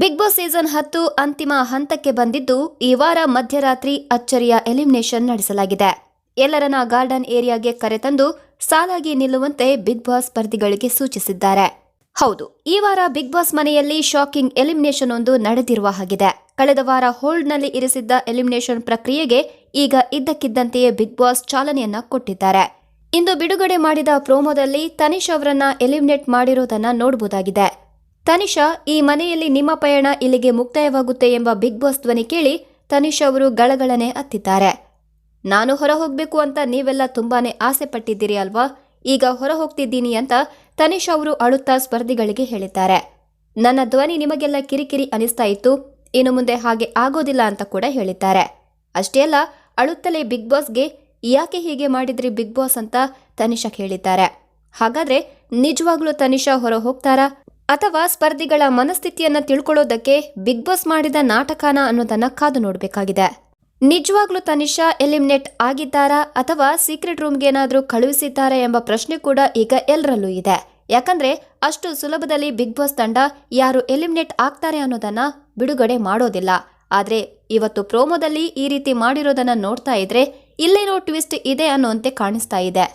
Big boss season ಹತ್ತು ಅಂತಿಮ ಹಂತಕ್ಕೆ ಬಂದಿದ್ದು ಈ ವಾರ ಮಧ್ಯರಾತ್ರಿ ಅಚ್ಚರಿಯ ಎಲಿಮಿನೇಷನ್ ನಡೆಸಲಾಗಿದೆ. ಎಲ್ಲರನ್ನ ಗಾರ್ಡನ್ ಏರಿಯಾಗೆ ಕರೆತಂದು ಸಾಲಾಗಿ ನಿಲ್ಲುವಂತೆ ಬಿಗ್ ಬಾಸ್ ಸ್ಪರ್ಧಿಗಳಿಗೆ ಸೂಚಿಸಿದ್ದಾರೆ. ಹೌದು, ಈ ವಾರ ಬಿಗ್ ಬಾಸ್ ಮನೆಯಲ್ಲಿ ಶಾಕಿಂಗ್ ಎಲಿಮಿನೇಷನ್ ಒಂದು ನಡೆದಿರುವ ಹಾಗಿದೆ. ಕಳೆದ ವಾರ ಹೋಲ್ಡ್ನಲ್ಲಿ ಇರಿಸಿದ್ದ ಎಲಿಮಿನೇಷನ್ ಪ್ರಕ್ರಿಯೆಗೆ ಈಗ ಇದ್ದಕ್ಕಿದ್ದಂತೆಯೇ ಬಿಗ್ ಬಾಸ್ ಚಾಲನೆಯನ್ನ ಕೊಟ್ಟಿದ್ದಾರೆ. ಇಂದು ಬಿಡುಗಡೆ ಮಾಡಿದ ಪ್ರೋಮೋದಲ್ಲಿ ತನಿಷ್ ಅವರನ್ನ ಎಲಿಮಿನೇಟ್ ಮಾಡಿರೋದನ್ನ ನೋಡಬಹುದಾಗಿದೆ ತನಿಷಾ, ಈ ಮನೆಯಲ್ಲಿ ನಿಮ್ಮ ಪಯಣ ಇಲ್ಲಿಗೆ ಮುಕ್ತಾಯವಾಗುತ್ತೆ ಎಂಬ ಬಿಗ್ ಬಾಸ್ ಧ್ವನಿ ಕೇಳಿ ತನಿಷಾ ಅವರು ಗಳಗಳನೆ ಅತ್ತಿದ್ದಾರೆ. ನಾನು ಹೊರ ಹೋಗ್ಬೇಕು ಅಂತ ನೀವೆಲ್ಲ ತುಂಬಾನೇ ಆಸೆ ಪಟ್ಟಿದ್ದೀರಿ ಅಲ್ವಾ? ಈಗ ಹೊರ ಹೋಗ್ತಿದ್ದೀನಿ ಅಂತ ತನಿಷಾ ಅವರು ಅಳುತ್ತಾ ಸ್ಪರ್ಧಿಗಳಿಗೆ ಹೇಳಿದ್ದಾರೆ. ನನ್ನ ಧ್ವನಿ ನಿಮಗೆಲ್ಲ ಕಿರಿಕಿರಿ ಅನಿಸ್ತಾ ಇತ್ತು. ಇನ್ನು ಮುಂದೆ ಹಾಗೆ ಆಗೋದಿಲ್ಲ ಅಂತ ಕೂಡ ಹೇಳಿದ್ದಾರೆ. ಅಷ್ಟೇ ಅಲ್ಲ, ಅಳುತ್ತಲೇ ಬಿಗ್ ಬಾಸ್ಗೆ ಯಾಕೆ ಹೀಗೆ ಮಾಡಿದ್ರಿ ಬಿಗ್ ಬಾಸ್ ಅಂತ ತನಿಷಾ ಕೇಳಿದ್ದಾರೆ. ಹಾಗಾದ್ರೆ ನಿಜವಾಗ್ಲೂ ತನಿಷಾ ಹೊರ ಹೋಗ್ತಾರಾ ಅಥವಾ ಸ್ಪರ್ಧಿಗಳ ಮನಸ್ಥಿತಿಯನ್ನ ತಿಳ್ಕೊಳ್ಳೋದಕ್ಕೆ ಬಿಗ್ ಬಾಸ್ ಮಾಡಿದ ನಾಟಕನ ಅನ್ನೋದನ್ನ ಕಾದು ನೋಡಬೇಕಾಗಿದೆ. ನಿಜವಾಗ್ಲೂ ತನಿಷಾ ಎಲಿಮಿನೇಟ್ ಆಗಿದ್ದಾರಾ ಅಥವಾ ಸೀಕ್ರೆಟ್ ರೂಮ್ಗೆ ಏನಾದರೂ ಕಳುಹಿಸಿದ್ದಾರಾ ಎಂಬ ಪ್ರಶ್ನೆ ಕೂಡ ಈಗ ಎಲ್ಲರಲ್ಲೂ ಇದೆ. ಯಾಕಂದ್ರೆ ಅಷ್ಟು ಸುಲಭದಲ್ಲಿ ಬಿಗ್ ಬಾಸ್ ತಂಡ ಯಾರು ಎಲಿಮಿನೇಟ್ ಆಗ್ತಾರೆ ಅನ್ನೋದನ್ನ ಬಿಡುಗಡೆ ಮಾಡೋದಿಲ್ಲ. ಆದ್ರೆ ಇವತ್ತು ಪ್ರೋಮೋದಲ್ಲಿ ಈ ರೀತಿ ಮಾಡಿರೋದನ್ನ ನೋಡ್ತಾ ಇದ್ರೆ ಇಲ್ಲೇನೋ ಟ್ವಿಸ್ಟ್ ಇದೆ ಅನ್ನೋಂತೆ ಕಾಣಿಸ್ತಾ ಇದೆ.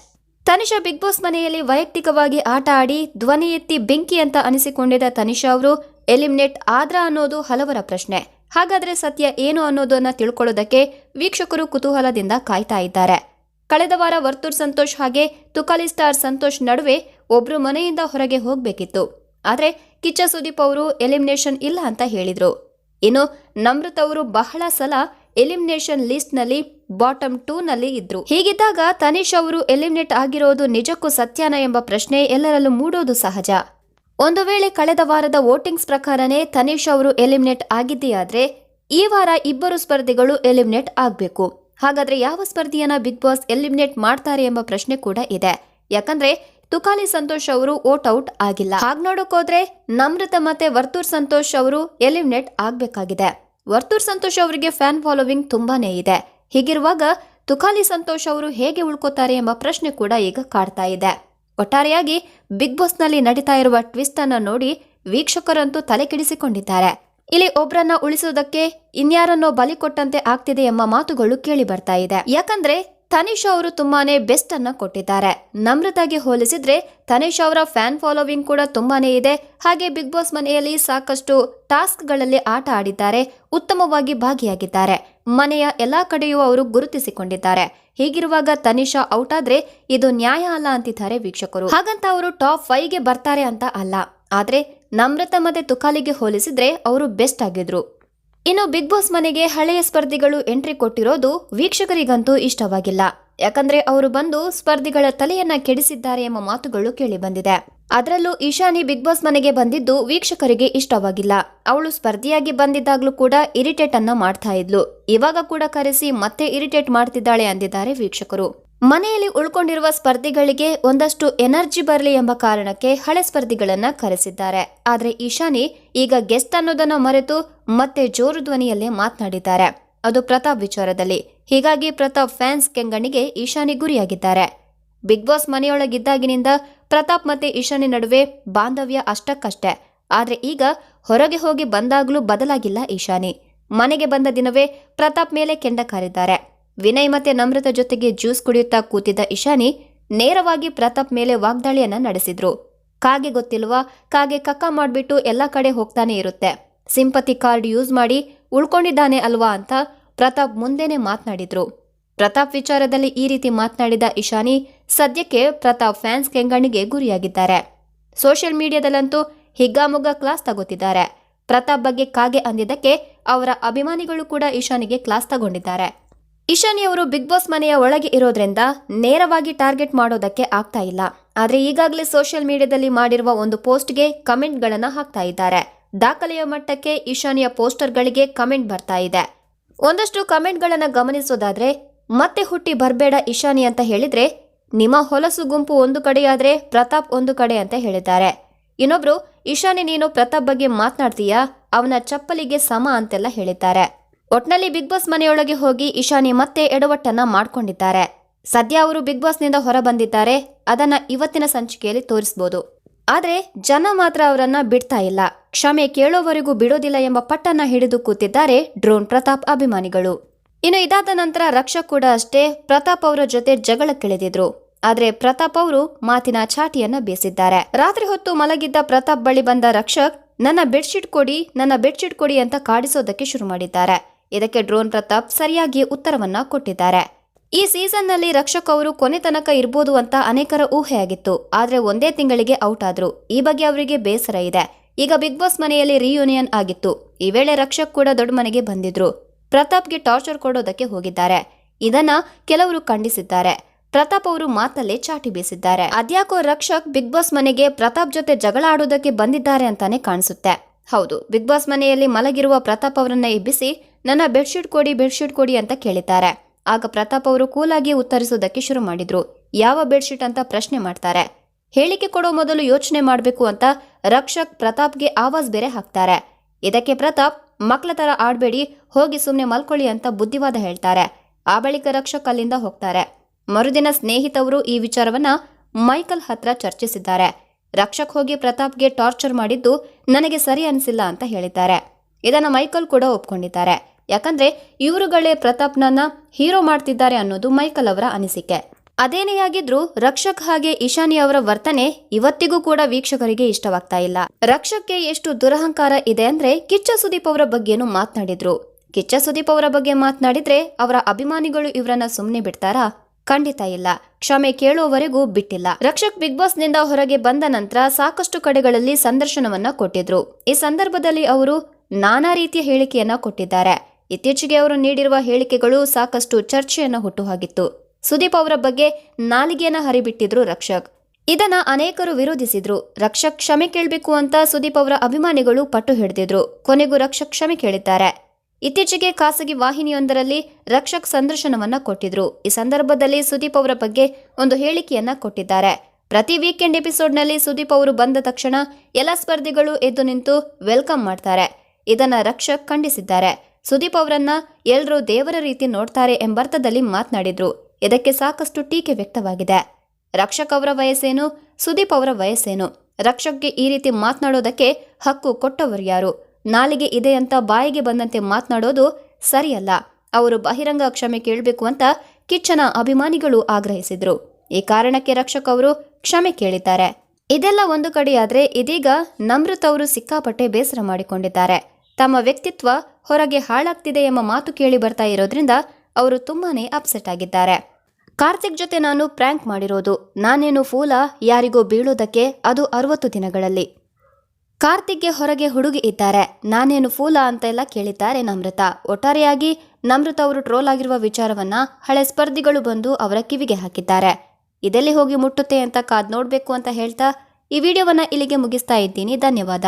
ತನಿಷಾ ಬಿಗ್ ಬಾಸ್ ಮನೆಯಲ್ಲಿ ವೈಯಕ್ತಿಕವಾಗಿ ಆಟ ಆಡಿ ಧ್ವನಿ ಎತ್ತಿ ಬೆಂಕಿ ಅಂತ ಅನಿಸಿಕೊಂಡಿದ್ದ ತನಿಷಾ ಅವರು ಎಲಿಮಿನೇಟ್ ಆದ್ರ ಅನ್ನೋದು ಹಲವರ ಪ್ರಶ್ನೆ. ಹಾಗಾದ್ರೆ ಸತ್ಯ ಏನು ಅನ್ನೋದನ್ನ ತಿಳ್ಕೊಳ್ಳೋದಕ್ಕೆ ವೀಕ್ಷಕರು ಕುತೂಹಲದಿಂದ ಕಾಯ್ತಾ ಇದ್ದಾರೆ. ಕಳೆದ ವಾರ ವರ್ತೂರ್ ಸಂತೋಷ್ ಹಾಗೆ ತುಕಾಲಿ ಸ್ಟಾರ್ ಸಂತೋಷ್ ನಡುವೆ ಒಬ್ರು ಮನೆಯಿಂದ ಹೊರಗೆ ಹೋಗಬೇಕಿತ್ತು. ಆದ್ರೆ ಕಿಚ್ಚ ಸುದೀಪ್ ಅವರು ಎಲಿಮಿನೇಷನ್ ಇಲ್ಲ ಅಂತ ಹೇಳಿದ್ರು. ಇನ್ನು ನಮೃತ್ ಅವರು ಬಹಳ ಸಲ ಎಲಿಮಿನೇಷನ್ ಲಿಸ್ಟ್ನಲ್ಲಿ ಬಾಟಮ್ ಟೂ ನಲ್ಲಿ ಇದ್ರು. ಹೀಗಿದ್ದಾಗ ತನಿಷ್ ಅವರು ಎಲಿಮಿನೇಟ್ ಆಗಿರೋದು ನಿಜಕ್ಕೂ ಸತ್ಯನ ಎಂಬ ಪ್ರಶ್ನೆ ಎಲ್ಲರಲ್ಲೂ ಮೂಡೋದು ಸಹಜ. ಒಂದು ವೇಳೆ ಕಳೆದ ವಾರದ ವೋಟಿಂಗ್ಸ್ ಪ್ರಕಾರನೇ ತನಿಷ್ ಅವರು ಎಲಿಮಿನೇಟ್ ಆಗಿದೆಯಾದ್ರೆ ಈ ವಾರ ಇಬ್ಬರು ಸ್ಪರ್ಧಿಗಳು ಎಲಿಮಿನೇಟ್ ಆಗಬೇಕು. ಹಾಗಾದ್ರೆ ಯಾವ ಸ್ಪರ್ಧಿಯನ್ನ ಬಿಗ್ ಬಾಸ್ ಎಲಿಮಿನೇಟ್ ಮಾಡ್ತಾರೆ ಎಂಬ ಪ್ರಶ್ನೆ ಕೂಡ ಇದೆ. ಯಾಕಂದ್ರೆ ತುಕಾಲಿ ಸಂತೋಷ್ ಅವರು ವೋಟ್ ಔಟ್ ಆಗಿಲ್ಲ. ಹಾಗೆ ನೋಡೋಕೋದ್ರೆ ನಮ್ರತ ಮತ್ತೆ ವರ್ತೂರ್ ಸಂತೋಷ್ ಅವರು ಎಲಿಮಿನೇಟ್ ಆಗ್ಬೇಕಾಗಿದೆ. ವರ್ತೂರ್ ಸಂತೋಷ್ ಅವರಿಗೆ ಫ್ಯಾನ್ ಫಾಲೋವಿಂಗ್ ತುಂಬಾನೇ ಇದೆ. ಹೀಗಿರುವಾಗ ತುಕಾಲಿ ಸಂತೋಷ್ ಅವರು ಹೇಗೆ ಉಳ್ಕೋತಾರೆ ಎಂಬ ಪ್ರಶ್ನೆ ಕೂಡ ಈಗ ಕಾಡ್ತಾ ಇದೆ. ಒಟ್ಟಾರೆಯಾಗಿ ಬಿಗ್ ಬಾಸ್ನಲ್ಲಿ ನಡೀತಾ ಇರುವ ಟ್ವಿಸ್ಟ್ ಅನ್ನ ನೋಡಿ ವೀಕ್ಷಕರಂತೂ ತಲೆ ಕೆಡಿಸಿಕೊಂಡಿದ್ದಾರೆ. ಇಲ್ಲಿ ಒಬ್ರನ್ನ ಉಳಿಸುವುದಕ್ಕೆ ಇನ್ಯಾರನ್ನೋ ಬಲಿ ಕೊಟ್ಟಂತೆ ಆಗ್ತಿದೆ ಎಂಬ ಮಾತುಗಳು ಕೇಳಿ ಬರ್ತಾ ಇದೆ. ಯಾಕಂದ್ರೆ ತನಿಷ್ ಅವರು ತುಂಬಾನೇ ಬೆಸ್ಟ್ ಅನ್ನ ಕೊಟ್ಟಿದ್ದಾರೆ. ನಮ್ರತಾಗೆ ಹೋಲಿಸಿದ್ರೆ ತನಿಷ್ ಅವರ ಫ್ಯಾನ್ ಫಾಲೋವಿಂಗ್ ಕೂಡ ತುಂಬಾನೇ ಇದೆ. ಹಾಗೆ ಬಿಗ್ ಬಾಸ್ ಮನೆಯಲ್ಲಿ ಸಾಕಷ್ಟು ಟಾಸ್ಕ್ಗಳಲ್ಲಿ ಆಟ ಆಡಿದ್ದಾರೆ. ಉತ್ತಮವಾಗಿ ಭಾಗಿಯಾಗಿದ್ದಾರೆ. ಮನೆಯ ಎಲ್ಲಾ ಕಡೆಯೂ ಅವರು ಗುರುತಿಸಿಕೊಂಡಿದ್ದಾರೆ. ಹೀಗಿರುವಾಗ ತನಿಷಾ ಔಟ್ ಆದ್ರೆ ಇದು ನ್ಯಾಯ ಅಲ್ಲ ಅಂತಿದ್ದಾರೆ ವೀಕ್ಷಕರು. ಹಾಗಂತ ಅವರು ಟಾಪ್ ಫೈವ್ಗೆ ಬರ್ತಾರೆ ಅಂತ ಅಲ್ಲ. ಆದ್ರೆ ನಮ್ರತ ಮತ್ತೆ ತುಕಾಲಿಗೆ ಹೋಲಿಸಿದ್ರೆ ಅವರು ಬೆಸ್ಟ್ ಆಗಿದ್ರು. ಇನ್ನು ಬಿಗ್ ಬಾಸ್ ಮನೆಗೆ ಹಳೆಯ ಸ್ಪರ್ಧಿಗಳು ಎಂಟ್ರಿ ಕೊಟ್ಟಿರೋದು ವೀಕ್ಷಕರಿಗಂತೂ ಇಷ್ಟವಾಗಿಲ್ಲ. ಯಾಕಂದ್ರೆ ಅವರು ಬಂದು ಸ್ಪರ್ಧಿಗಳ ತಲೆಯನ್ನ ಕೆಡಿಸಿದ್ದಾರೆ ಎಂಬ ಮಾತುಗಳು ಕೇಳಿ ಬಂದಿದೆ. ಅದರಲ್ಲೂ ಈಶಾನಿ ಬಿಗ್ ಬಾಸ್ ಮನೆಗೆ ಬಂದಿದ್ದು ವೀಕ್ಷಕರಿಗೆ ಇಷ್ಟವಾಗಿಲ್ಲ. ಅವಳು ಸ್ಪರ್ಧಿಯಾಗಿ ಬಂದಿದ್ದಾಗ್ಲೂ ಕೂಡ ಇರಿಟೇಟ್ ಅನ್ನ ಮಾಡ್ತಾ ಇದ್ಲು. ಇವಾಗ ಕೂಡ ಕರೆಸಿ ಮತ್ತೆ ಇರಿಟೇಟ್ ಮಾಡ್ತಿದ್ದಾಳೆ ಅಂದಿದ್ದಾರೆ ವೀಕ್ಷಕರು. ಮನೆಯಲ್ಲಿ ಉಳ್ಕೊಂಡಿರುವ ಸ್ಪರ್ಧಿಗಳಿಗೆ ಒಂದಷ್ಟು ಎನರ್ಜಿ ಬರಲಿ ಎಂಬ ಕಾರಣಕ್ಕೆ ಹಳೆ ಸ್ಪರ್ಧಿಗಳನ್ನ ಕರೆಸಿದ್ದಾರೆ. ಆದರೆ ಈಶಾನಿ ಈಗ ಗೆಸ್ಟ್ ಅನ್ನೋದನ್ನ ಮರೆತು ಮತ್ತೆ ಜೋರು ಧ್ವನಿಯಲ್ಲೇ ಮಾತನಾಡಿದ್ದಾರೆ. ಅದು ಪ್ರತಾಪ್ ವಿಚಾರದಲ್ಲಿ. ಹೀಗಾಗಿ ಪ್ರತಾಪ್ ಫ್ಯಾನ್ಸ್ ಕೆಂಗಣಿಗೆ ಈಶಾನಿ ಗುರಿಯಾಗಿದ್ದಾರೆ. ಬಿಗ್ ಬಾಸ್ ಮನೆಯೊಳಗಿದ್ದಾಗಿನಿಂದ ಪ್ರತಾಪ್ ಮತ್ತೆ ಈಶಾನಿ ನಡುವೆ ಬಾಂಧವ್ಯ ಅಷ್ಟಕ್ಕಷ್ಟೇ. ಆದರೆ ಈಗ ಹೊರಗೆ ಹೋಗಿ ಬಂದಾಗಲೂ ಬದಲಾಗಿಲ್ಲ ಈಶಾನಿ ಮನೆಗೆ ಬಂದ ದಿನವೇ ಪ್ರತಾಪ್ ಮೇಲೆ ಕೆಂಡ ಕಾರಿದ್ದಾರೆ. ವಿನಯ್ ಮತ್ತೆ ನಮ್ರತ ಜೊತೆಗೆ ಜ್ಯೂಸ್ ಕುಡಿಯುತ್ತಾ ಕೂತಿದ್ದ ಇಶಾನಿ ನೇರವಾಗಿ ಪ್ರತಾಪ್ ಮೇಲೆ ವಾಗ್ದಾಳಿಯನ್ನ ನಡೆಸಿದ್ರು. ಕಾಗೆ ಗೊತ್ತಿಲ್ವಾ, ಕಾಗೆ ಕಕ್ಕ ಮಾಡಿಬಿಟ್ಟು ಎಲ್ಲ ಕಡೆ ಹೋಗ್ತಾನೆ ಇರುತ್ತೆ. ಸಿಂಪತಿ ಕಾರ್ಡ್ ಯೂಸ್ ಮಾಡಿ ಉಳ್ಕೊಂಡಿದ್ದಾನೆ ಅಲ್ವಾ ಅಂತ ಪ್ರತಾಪ್ ಮುಂದೆನೆ ಮಾತನಾಡಿದ್ರು. ಪ್ರತಾಪ್ ವಿಚಾರದಲ್ಲಿ ಈ ರೀತಿ ಮಾತನಾಡಿದ ಇಶಾನಿ ಸದ್ಯಕ್ಕೆ ಪ್ರತಾಪ್ ಫ್ಯಾನ್ಸ್ ಕೆಂಗಣ್ಣಿಗೆ ಗುರಿಯಾಗಿದ್ದಾರೆ. ಸೋಷಿಯಲ್ ಮೀಡಿಯಾದಲ್ಲಂತೂ ಹಿಗ್ಗಾಮುಗ್ಗ ಕ್ಲಾಸ್ ತಗೋತಿದ್ದಾರೆ. ಪ್ರತಾಪ್ ಬಗ್ಗೆ ಕಾಗೆ ಅಂದಿದ್ದಕ್ಕೆ ಅವರ ಅಭಿಮಾನಿಗಳು ಕೂಡ ಇಶಾನಿಗೆ ಕ್ಲಾಸ್ ತಗೊಂಡಿದ್ದಾರೆ. ಇಶಾನಿ ಅವರು ಬಿಗ್ ಬಾಸ್ ಮನೆಯ ಒಳಗೆ ಇರೋದ್ರಿಂದ ನೇರವಾಗಿ ಟಾರ್ಗೆಟ್ ಮಾಡೋದಕ್ಕೆ ಆಗ್ತಾ ಇಲ್ಲ. ಆದರೆ ಈಗಾಗಲೇ ಸೋಷಿಯಲ್ ಮೀಡಿಯಾದಲ್ಲಿ ಮಾಡಿರುವ ಒಂದು ಪೋಸ್ಟ್ಗೆ ಕಮೆಂಟ್ಗಳನ್ನು ಹಾಕ್ತಾ ಇದ್ದಾರೆ. ದಾಖಲೆಯ ಮಟ್ಟಕ್ಕೆ ಇಶಾನಿಯ ಪೋಸ್ಟರ್ಗಳಿಗೆ ಕಮೆಂಟ್ ಬರ್ತಾ ಇದೆ. ಒಂದಷ್ಟು ಕಮೆಂಟ್ಗಳನ್ನು ಗಮನಿಸೋದಾದ್ರೆ, ಮತ್ತೆ ಹುಟ್ಟಿ ಬರಬೇಡ ಇಶಾನಿ ಅಂತ ಹೇಳಿದ್ರೆ ನಿಮ್ಮ ಹೊಲಸು ಗುಂಪು ಒಂದು ಕಡೆಯಾದರೆ ಪ್ರತಾಪ್ ಒಂದು ಕಡೆ ಅಂತ ಹೇಳಿದ್ದಾರೆ. ಇನ್ನೊಬ್ರು ಇಶಾನಿ ನೀನು ಪ್ರತಾಪ್ ಬಗ್ಗೆ ಮಾತನಾಡ್ತೀಯಾ? ಅವನ ಚಪ್ಪಲಿಗೆ ಸಮ ಅಂತೆಲ್ಲ ಹೇಳಿದ್ದಾರೆ. ಒಟ್ನಲ್ಲಿ ಬಿಗ್ ಬಾಸ್ ಮನೆಯೊಳಗೆ ಹೋಗಿ ಇಶಾನಿ ಮತ್ತೆ ಎಡವಟ್ಟನ್ನ ಮಾಡ್ಕೊಂಡಿದ್ದಾರೆ. ಸದ್ಯ ಅವರು ಬಿಗ್ ಬಾಸ್ನಿಂದ ಹೊರ ಬಂದಿದ್ದಾರೆ. ಅದನ್ನ ಇವತ್ತಿನ ಸಂಚಿಕೆಯಲ್ಲಿ ತೋರಿಸಬಹುದು ಆದರೆ ಜನ ಮಾತ್ರ ಅವರನ್ನ ಬಿಡ್ತಾ ಇಲ್ಲ. ಕ್ಷಮೆ ಕೇಳೋವರೆಗೂ ಬಿಡೋದಿಲ್ಲ ಎಂಬ ಪಟ್ಟನ್ನ ಹಿಡಿದು ಕೂತಿದ್ದಾರೆ ಡ್ರೋನ್ ಪ್ರತಾಪ್ ಅಭಿಮಾನಿಗಳು. ಇನ್ನು ಇದಾದ ನಂತರ ರಕ್ಷಕ್ ಕೂಡ ಅಷ್ಟೇ ಪ್ರತಾಪ್ ಅವರ ಜೊತೆ ಜಗಳಕ್ಕಿಳಿದಿದ್ರು. ಆದ್ರೆ ಪ್ರತಾಪ್ ಅವರು ಮಾತಿನ ಚಾಟಿಯನ್ನ ಬೇಸಿದ್ದಾರೆ. ರಾತ್ರಿ ಹೊತ್ತು ಮಲಗಿದ್ದ ಪ್ರತಾಪ್ ಬಳಿ ಬಂದ ರಕ್ಷಕ್, ನನ್ನ ಬೆಡ್ಶೀಟ್ ಕೊಡಿ, ನನ್ನ ಬೆಡ್ಶೀಟ್ ಕೊಡಿ ಅಂತ ಕಾಡಿಸೋದಕ್ಕೆ ಶುರು ಮಾಡಿದ್ದಾರೆ. ಇದಕ್ಕೆ ಡ್ರೋನ್ ಪ್ರತಾಪ್ ಸರಿಯಾಗಿ ಉತ್ತರವನ್ನ ಕೊಟ್ಟಿದ್ದಾರೆ. ಈ ಸೀಸನ್ನಲ್ಲಿ ರಕ್ಷಕ್ ಅವರು ಕೊನೆ ತನಕ ಇರ್ಬೋದು ಅಂತ ಅನೇಕರ ಊಹೆಯಾಗಿತ್ತು. ಆದ್ರೆ ಒಂದೇ ತಿಂಗಳಿಗೆ ಔಟ್ ಆದ್ರು. ಈ ಬಗ್ಗೆ ಅವರಿಗೆ ಬೇಸರ ಇದೆ. ಈಗ ಬಿಗ್ ಬಾಸ್ ಮನೆಯಲ್ಲಿ ರಿಯೂನಿಯನ್ ಆಗಿತ್ತು. ಈ ವೇಳೆ ರಕ್ಷಕ್ ಕೂಡ ದೊಡ್ಡ ಮನೆಗೆ ಬಂದಿದ್ರು. ಪ್ರತಾಪ್ಗೆ ಟಾರ್ಚರ್ ಕೊಡೋದಕ್ಕೆ ಹೋಗಿದ್ದಾರೆ. ಇದನ್ನ ಕೆಲವರು ಖಂಡಿಸಿದ್ದಾರೆ. ಪ್ರತಾಪ್ ಅವರು ಮಾತಲ್ಲೇ ಚಾಟಿ ಬೀಸಿದ್ದಾರೆ. ಅದ್ಯಾಕೋ ರಕ್ಷಕ್ ಬಿಗ್ ಬಾಸ್ ಮನೆಗೆ ಪ್ರತಾಪ್ ಜೊತೆ ಜಗಳ ಆಡೋದಕ್ಕೆ ಬಂದಿದ್ದಾರೆ ಅಂತಾನೆ ಕಾಣಿಸುತ್ತೆ. ಹೌದು, ಬಿಗ್ ಬಾಸ್ ಮನೆಯಲ್ಲಿ ಮಲಗಿರುವ ಪ್ರತಾಪ್ ಅವರನ್ನ ಎಬ್ಬಿಸಿ ನನ್ನ ಬೆಡ್ಶೀಟ್ ಕೊಡಿ ಬೆಡ್ಶೀಟ್ ಕೊಡಿ ಅಂತ ಕೇಳಿದ್ದಾರೆ. ಆಗ ಪ್ರತಾಪ್ ಅವರು ಕೂಲಾಗಿ ಉತ್ತರಿಸೋದಕ್ಕೆ ಶುರು ಮಾಡಿದ್ರು. ಯಾವ ಬೆಡ್ಶೀಟ್ ಅಂತ ಪ್ರಶ್ನೆ ಮಾಡ್ತಾರೆ. ಹೇಳಿಕೆ ಕೊಡೋ ಮೊದಲು ಯೋಚನೆ ಮಾಡಬೇಕು ಅಂತ ರಕ್ಷಕ್ ಪ್ರತಾಪ್ಗೆ ಆವಾಜ್ ಬೇರೆ ಹಾಕ್ತಾರೆ. ಇದಕ್ಕೆ ಪ್ರತಾಪ್ ಮಕ್ಕಳ ಥರ ಆಡಬೇಡಿ, ಹೋಗಿ ಸುಮ್ಮನೆ ಮಲ್ಕೊಳ್ಳಿ ಅಂತ ಬುದ್ಧಿವಾದ ಹೇಳ್ತಾರೆ. ಆ ಬಳಿಕ ರಕ್ಷಕ್ ಅಲ್ಲಿಂದ ಹೋಗ್ತಾರೆ. ಮರುದಿನ ಸ್ನೇಹಿತವರು ಈ ವಿಚಾರವನ್ನ ಮೈಕಲ್ ಹತ್ರ ಚರ್ಚಿಸಿದ್ದಾರೆ. ರಕ್ಷಕ್ ಹೋಗಿ ಪ್ರತಾಪ್ಗೆ ಟಾರ್ಚರ್ ಮಾಡಿದ್ದು ನನಗೆ ಸರಿ ಅನಿಸಿಲ್ಲ ಅಂತ ಹೇಳಿದ್ದಾರೆ. ಇದನ್ನು ಮೈಕಲ್ ಕೂಡ ಒಪ್ಕೊಂಡಿದ್ದಾರೆ. ಯಾಕಂದ್ರೆ ಇವರುಗಳೇ ಪ್ರತಾಪ್ನನ್ನ ಹೀರೋ ಮಾಡ್ತಿದ್ದಾರೆ ಅನ್ನೋದು ಮೈಕಲ್ ಅವರ ಅನಿಸಿಕೆ. ಅದೇನೇ ಆಗಿದ್ರೂ ರಕ್ಷಕ್ ಹಾಗೆ ಇಶಾನಿ ಅವರ ವರ್ತನೆ ಇವತ್ತಿಗೂ ಕೂಡ ವೀಕ್ಷಕರಿಗೆ ಇಷ್ಟವಾಗ್ತಾ ಇಲ್ಲ. ರಕ್ಷಕ್ಗೆ ಎಷ್ಟು ದುರಹಂಕಾರ ಇದೆ ಅಂದ್ರೆ ಕಿಚ್ಚ ಸುದೀಪ್ ಅವರ ಬಗ್ಗೆನೂ ಮಾತನಾಡಿದ್ರು. ಕಿಚ್ಚ ಸುದೀಪ್ ಅವರ ಬಗ್ಗೆ ಮಾತನಾಡಿದ್ರೆ ಅವರ ಅಭಿಮಾನಿಗಳು ಇವರನ್ನ ಸುಮ್ಮನೆ ಬಿಡ್ತಾರಾ? ಖಂಡಿತ ಇಲ್ಲ. ಕ್ಷಮೆ ಕೇಳುವವರೆಗೂ ಬಿಟ್ಟಿಲ್ಲ. ರಕ್ಷಕ್ ಬಿಗ್ ಬಾಸ್ನಿಂದ ಹೊರಗೆ ಬಂದ ನಂತರ ಸಾಕಷ್ಟು ಕಡೆಗಳಲ್ಲಿ ಸಂದರ್ಶನವನ್ನ ಕೊಟ್ಟಿದ್ರು. ಈ ಸಂದರ್ಭದಲ್ಲಿ ಅವರು ನಾನಾ ರೀತಿಯ ಹೇಳಿಕೆಯನ್ನ ಕೊಟ್ಟಿದ್ದಾರೆ. ಇತ್ತೀಚೆಗೆ ಅವರು ನೀಡಿರುವ ಹೇಳಿಕೆಗಳು ಸಾಕಷ್ಟು ಚರ್ಚೆಯನ್ನು ಹುಟ್ಟುಹಾಗಿತ್ತು ಸುದೀಪ್ ಅವರ ಬಗ್ಗೆ ನಾಲಿಗೆಯನ್ನ ಹರಿಬಿಟ್ಟಿದ್ರು ರಕ್ಷಕ್. ಇದನ್ನ ಅನೇಕರು ವಿರೋಧಿಸಿದ್ರು. ರಕ್ಷಕ್ ಕ್ಷಮೆ ಕೇಳಬೇಕು ಅಂತ ಸುದೀಪ್ ಅವರ ಅಭಿಮಾನಿಗಳು ಪಟ್ಟು ಹಿಡಿದಿದ್ರು. ಕೊನೆಗೂ ರಕ್ಷಕ್ ಕ್ಷಮೆ ಕೇಳಿದ್ದಾರೆ. ಇತ್ತೀಚೆಗೆ ಖಾಸಗಿ ವಾಹಿನಿಯೊಂದರಲ್ಲಿ ರಕ್ಷಕ್ ಸಂದರ್ಶನವನ್ನ ಕೊಟ್ಟಿದ್ರು. ಈ ಸಂದರ್ಭದಲ್ಲಿ ಸುದೀಪ್ ಅವರ ಬಗ್ಗೆ ಒಂದು ಹೇಳಿಕೆಯನ್ನ ಕೊಟ್ಟಿದ್ದಾರೆ. ಪ್ರತಿ ವೀಕೆಂಡ್ ಎಪಿಸೋಡ್ನಲ್ಲಿ ಸುದೀಪ್ ಅವರು ಬಂದ ತಕ್ಷಣ ಎಲ್ಲ ಸ್ಪರ್ಧಿಗಳು ಎದ್ದು ನಿಂತು ವೆಲ್ಕಮ್ ಮಾಡ್ತಾರೆ. ಇದನ್ನ ರಕ್ಷಕ್ ಖಂಡಿಸಿದ್ದಾರೆ. ಸುದೀಪ್ ಅವರನ್ನ ಎಲ್ಲರೂ ದೇವರ ರೀತಿ ನೋಡ್ತಾರೆ ಎಂಬರ್ಥದಲ್ಲಿ ಮಾತನಾಡಿದ್ರು. ಇದಕ್ಕೆ ಸಾಕಷ್ಟು ಟೀಕೆ ವ್ಯಕ್ತವಾಗಿದೆ. ರಕ್ಷಕ್ ಅವರ ವಯಸ್ಸೇನು? ಸುದೀಪ್ ಅವರ ವಯಸ್ಸೇನು? ರಕ್ಷಕ್ಗೆ ಈ ರೀತಿ ಮಾತನಾಡೋದಕ್ಕೆ ಹಕ್ಕು ಕೊಟ್ಟವರು ಯಾರು? ನಾಲಿಗೆ ಇದೆ ಅಂತ ಬಾಯಿಗೆ ಬಂದಂತೆ ಮಾತನಾಡೋದು ಸರಿಯಲ್ಲ. ಅವರು ಬಹಿರಂಗ ಕ್ಷಮೆ ಕೇಳಬೇಕು ಅಂತ ಕಿಚ್ಚನ ಅಭಿಮಾನಿಗಳು ಆಗ್ರಹಿಸಿದ್ರು. ಈ ಕಾರಣಕ್ಕೆ ರಕ್ಷಕ್ ಅವರು ಕ್ಷಮೆ ಕೇಳಿದ್ದಾರೆ. ಇದೆಲ್ಲ ಒಂದು ಕಡೆಯಾದ್ರೆ ಇದೀಗ ನಮೃತ್ ಅವರು ಸಿಕ್ಕಾಪಟ್ಟೆ ಬೇಸರ ಮಾಡಿಕೊಂಡಿದ್ದಾರೆ. ತಮ್ಮ ವ್ಯಕ್ತಿತ್ವ ಹೊರಗೆ ಹಾಳಾಗ್ತಿದೆ ಎಂಬ ಮಾತು ಕೇಳಿ ಬರ್ತಾ ಇರೋದ್ರಿಂದ ಅವರು ತುಂಬಾನೇ ಅಪ್ಸೆಟ್ ಆಗಿದ್ದಾರೆ. ಕಾರ್ತಿಕ್ ಜೊತೆ ನಾನು ಪ್ರ್ಯಾಂಕ್ ಮಾಡಿರೋದು. ನಾನೇನು ಫೂಲ ಯಾರಿಗೋ ಬೀಳೋದಕ್ಕೆ ಅದು ಅರವತ್ತು ದಿನಗಳಲ್ಲಿ. ಕಾರ್ತಿಕ್ಗೆ ಹೊರಗೆ ಹುಡುಗಿ ಇದ್ದಾರೆ. ನಾನೇನು ಫೂಲ ಅಂತೆಲ್ಲ ಕೇಳಿದ್ದಾರೆ ನಮ್ರತ. ಒಟ್ಟಾರೆಯಾಗಿ ನಮ್ರತ ಅವರು ಟ್ರೋಲ್ ಆಗಿರುವ ವಿಚಾರವನ್ನ ಹಳೆ ಸ್ಪರ್ಧಿಗಳು ಬಂದು ಅವರ ಕಿವಿಗೆ ಹಾಕಿದ್ದಾರೆ. ಇದೆಲ್ಲಿ ಹೋಗಿ ಮುಟ್ಟುತ್ತೆ ಅಂತ ಕಾದ್ ನೋಡ್ಬೇಕು ಅಂತ ಹೇಳ್ತಾ ಈ ವಿಡಿಯೋವನ್ನ ಇಲ್ಲಿಗೆ ಮುಗಿಸ್ತಾ ಇದ್ದೀನಿ. ಧನ್ಯವಾದ.